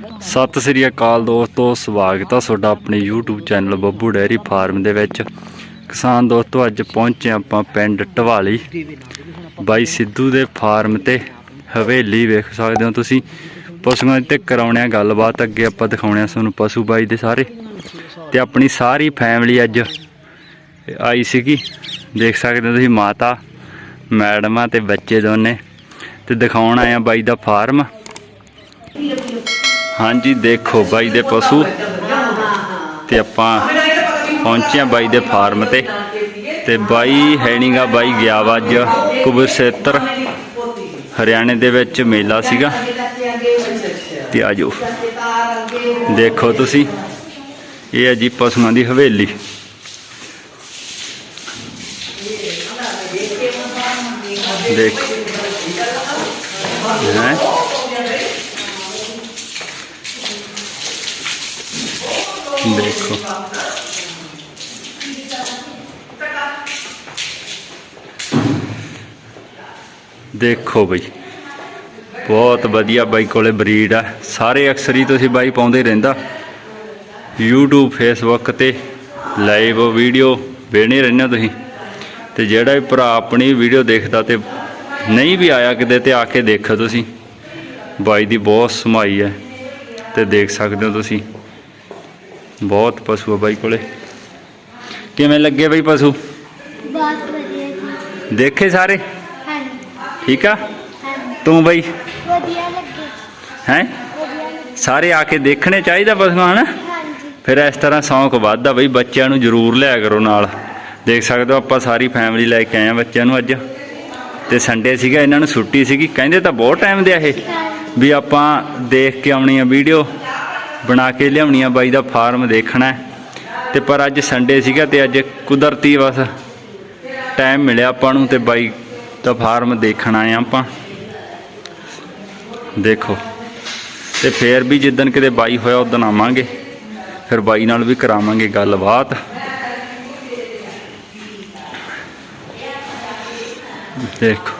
ਸਤਿ ਸ੍ਰੀ ਅਕਾਲ ਦੋਸਤੋ, ਸਵਾਗਤ ਆ ਤੁਹਾਡਾ ਆਪਣੇ YouTube channel Babbu dairy farm ਦੇ ਵਿੱਚ। ਕਿਸਾਨ ਦੋਸਤੋ, ਅੱਜ ਪਹੁੰਚੇ ਆਪਾਂ ਪਿੰਡ ਢਵਾਲੀ। ਬਾਈ ਸਿੱਧੂ ਦੇ ਫਾਰਮ ਤੇ ਹਵੇਲੀ, ਵੇਖ ਸਕਦੇ ਹੋ ਤੁਸੀਂ। ਪਸ਼ੂਆਂ ਤੇ ਕਰਾਉਣਿਆ ਗੱਲਬਾਤ ਅੱਗੇ ਆਪਾਂ ਦਿਖਾਉਣਿਆ ਤੁਹਾਨੂੰ ਪਸ਼ੂ ਬਾਈ ਦੇ ਸਾਰੇ। ਤੇ ਆਪਣੀ ਸਾਰੀ ਫੈਮਿਲੀ ਅੱਜ ਆਈ ਸੀਗੀ। ਦੇਖ ਸਕਦੇ ਹੋ ਤੁਸੀਂ ਮਾਤਾ, ਮੈਡਮਾਂ ਤੇ ਬੱਚੇ ਦੋਨੇ। ਤੇ ਦਿਖਾਉਣ ਆਇਆ ਬਾਈ ਦਾ ਫਾਰਮ। ਹਾਂਜੀ, ਦੇਖੋ ਬਾਈ ਦੇ ਪਸ਼ੂ ਤੇ ਆਪਾਂ ਪਹੁੰਚੇ ਹਾਂ ਬਾਈ ਦੇ ਫਾਰਮ ਤੇ। ਤੇ ਬਾਈ ਹੈ ਨੀਗਾ ਬਾਈ ਗਿਆ ਵਾ ਅੱਜ ਕੁਬਰਸੇਤਰ ਹਰਿਆਣੇ ਦੇ ਵਿੱਚ ਮੇਲਾ ਸੀਗਾ। ਤੇ ਆਜੋ ਦੇਖੋ ਤੁਸੀਂ, ਇਹ ਹੈ ਜੀ ਪਸ਼ੂਆਂ ਦੀ ਹਵੇਲੀ। ਦੇਖ। ਹੈ? ਦੇਖੋ ਦੇਖੋ ਬਈ। ਬਹੁਤ ਵਧੀਆ ਬਾਈ ਕੋਲੇ ਬਰੀਡ ਆ। ਸਾਰੇ ਅਕਸਰ ਹੀ ਤੁਸੀਂ ਬਾਈ ਪਾਉਂਦੇ ਰਹਿੰਦਾ। YouTube, Facebook ਤੇ ਲਾਈਵ ਵੀਡੀਓ ਵੇਖਣੇ ਰਹਿੰਦੇ ਹੋ ਤੁਸੀਂ। ਤੇ ਜਿਹੜਾ ਵੀ ਭਰਾ ਆਪਣੀ ਵੀਡੀਓ ਦੇਖਦਾ ਤੇ ਨਹੀਂ ਵੀ ਆਇਆ ਕਿਤੇ ਤੇ ਆ ਕੇ ਦੇਖੋ ਤੁਸੀਂ। ਬਾਈ ਦੀ ਬਹੁਤ ਸਮਾਈ ਹੈ। ਤੇ ਦੇਖ ਸਕਦੇ ਹੋ ਤੁਸੀਂ। ਬਹੁਤ ਪਸ਼ੂ ਆ ਬਾਈ ਕੋਲੇ। ਕਿਵੇਂ ਲੱਗੇ ਬਈ ਪਸ਼ੂ? ਬਹੁਤ ਵਧੀਆ ਜੀ। ਦੇਖੇ ਸਾਰੇ? ਹਾਂਜੀ। ਠੀਕ ਆ? ਤੂੰ ਬਈ? ਵਧੀਆ ਲੱਗੇ। ਹੈ? ਸਾਰੇ ਆ ਕੇ ਦੇਖਣੇ ਚਾਹੀਦਾ ਪਸ਼ੂ ਹਨ? ਫਿਰ ਇਸ ਤਰ੍ਹਾਂ ਸ਼ੌਂਕ ਵੱਧਦਾ ਬਈ ਬੱਚਿਆਂ ਨੂੰ ਜ਼ਰੂਰ ਲਿਆ ਕਰੋ ਨਾਲ। ਦੇਖ ਸਕਦੇ ਹੋ ਆਪਾਂ ਸਾਰੀ ਫੈਮਿਲੀ ਲੈ ਕੇ ਆਏ ਆ ਬੱਚਿਆਂ ਨੂੰ ਅੱਜ। ਤੇ ਸੰਡੇ ਸੀਗਾ ਇਹਨਾਂ ਨੂੰ ਛੁੱਟੀ ਸੀਗੀ। ਕਹਿੰਦੇ ਤਾਂ ਬਹੁਤ ਟਾਈਮ ਦੇ ਆ ਇਹ। ਵੀ ਆਪਾਂ ਦੇਖ ਕੇ ਆਉਣੀ ਆ ਵੀਡੀਓ ਬਣਾ ਕੇ ਲਿਆਉਣੀ ਆ ਬਾਈ ਦਾ ਫਾਰਮ ਦੇਖਣਾ ਹੈ। ਤੇ ਪਰ ਅੱਜ ਸੰਡੇ ਸੀਗਾ ਤੇ ਅੱਜ ਕੁਦਰਤੀ ਬਸ ਟਾਈਮ ਮਿਲਿਆ ਆਪਾਂ ਨੂੰ ਤੇ ਬਾਈ ਦਾ ਫਾਰਮ ਦੇਖਣਾ ਆ ਆਪਾਂ। ਦੇਖੋ। ਤੇ ਫੇਰ ਵੀ ਜਿੱਦਣ ਕਿਤੇ ਬਾਈ ਹੋਇਆ ਉਦੋਂ ਆਵਾਂਗੇ। ਫਿਰ ਬਾਈ ਨਾਲ ਵੀ ਕਰਾਵਾਂਗੇ ਗੱਲਬਾਤ। ਦੇਖੋ।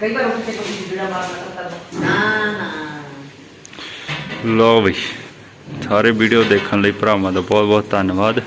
ਕਈ ਵਾਰ ਉੱਥੇ ਕੋਈ ਜਿਹੜਾ ਮਾਰਨਾ ਕਰਦਾ। ਲੋ ਬਈ ਸਾਰੇ ਵੀਡੀਓ ਦੇਖਣ ਲਈ ਭਰਾਵਾਂ ਦਾ ਬਹੁਤ ਬਹੁਤ ਧੰਨਵਾਦ।